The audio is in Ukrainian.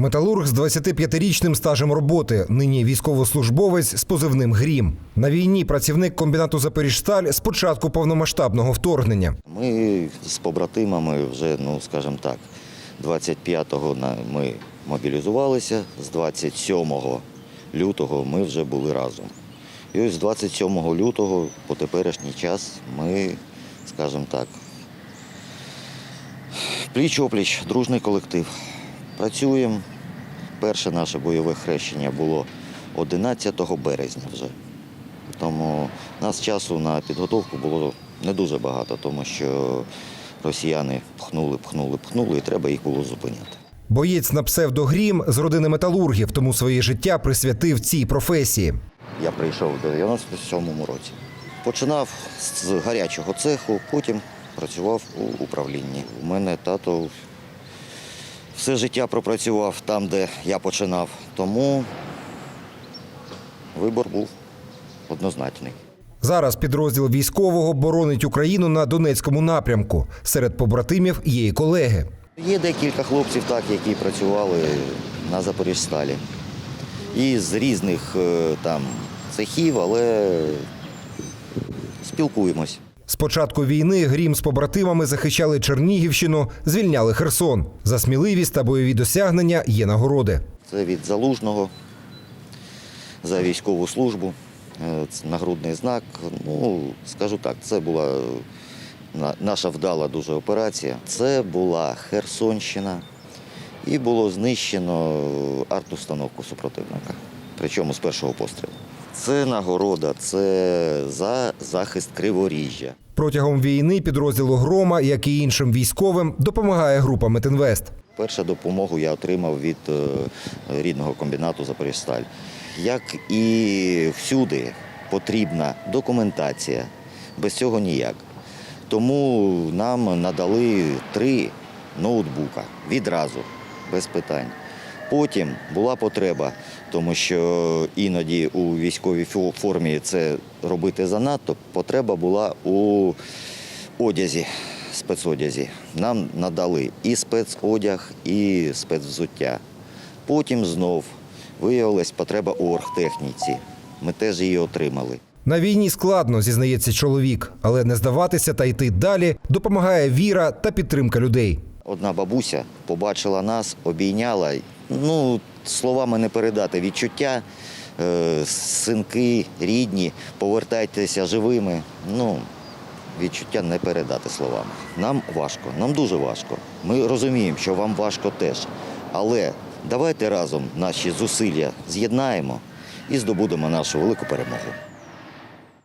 Металург з 25-річним стажем роботи. Нині військовослужбовець з позивним Грім. На війні працівник комбінату Запоріжсталь з початку повномасштабного вторгнення. Ми з побратимами вже, ну скажімо так, 25-го ми мобілізувалися, з 27 лютого ми вже були разом. І ось з 27 лютого по теперішній час ми, скажімо так, пліч-опліч, дружний колектив. Працюємо. Перше наше бойове хрещення було 11 березня вже. Тому у нас часу на підготовку було не дуже багато, тому що росіяни пхнули, пхнули, пхнули, і треба їх було зупиняти. Боєць на псевдо Грім з родини металургів, тому своє життя присвятив цій професії. Я прийшов в 97-му році. Починав з гарячого цеху, потім працював у управлінні. У мене тато все життя пропрацював там, де я починав. Тому вибор був однозначний. Зараз підрозділ військового боронить Україну на Донецькому напрямку. Серед побратимів є і колеги. Є декілька хлопців, так, які працювали на Запоріжсталі. І з різних е, там цехів, але спілкуємось. З початку війни Грім з побратимами захищали Чернігівщину, звільняли Херсон. За сміливість та бойові досягнення є нагороди. Це від залужного за військову службу. Е, Нагрудний знак. Ну, скажу так, це була е, наша вдала дуже операція. Це була Херсонщина і було знищено е, арт-установку супротивника. Причому з першого пострілу. Це нагорода, це за захист криворіжжя. Протягом війни підрозділу Грома, як і іншим військовим, допомагає група Метинвест. Першу допомогу я отримав від е, рідного комбінату Запоріжсталь. Як і всюди потрібна документація, без цього ніяк. Тому нам надали три ноутбука відразу, без питань. Потім була потреба, тому що іноді у військовій формі це робити занадто. Потреба була у одязі, спецодязі. Нам надали і спецодяг, і спецвзуття. Потім знов виявилась потреба у оргтехніці. Ми теж її отримали. На війні складно, зізнається чоловік, але не здаватися та йти далі допомагає віра та підтримка людей. Одна бабуся побачила нас, обійняла. Ну, словами не передати відчуття. Е, Синки, рідні, повертайтеся живими. Ну, відчуття не передати словами. Нам важко, нам дуже важко. Ми розуміємо, що вам важко теж. Але давайте разом наші зусилля з'єднаємо і здобудемо нашу велику перемогу.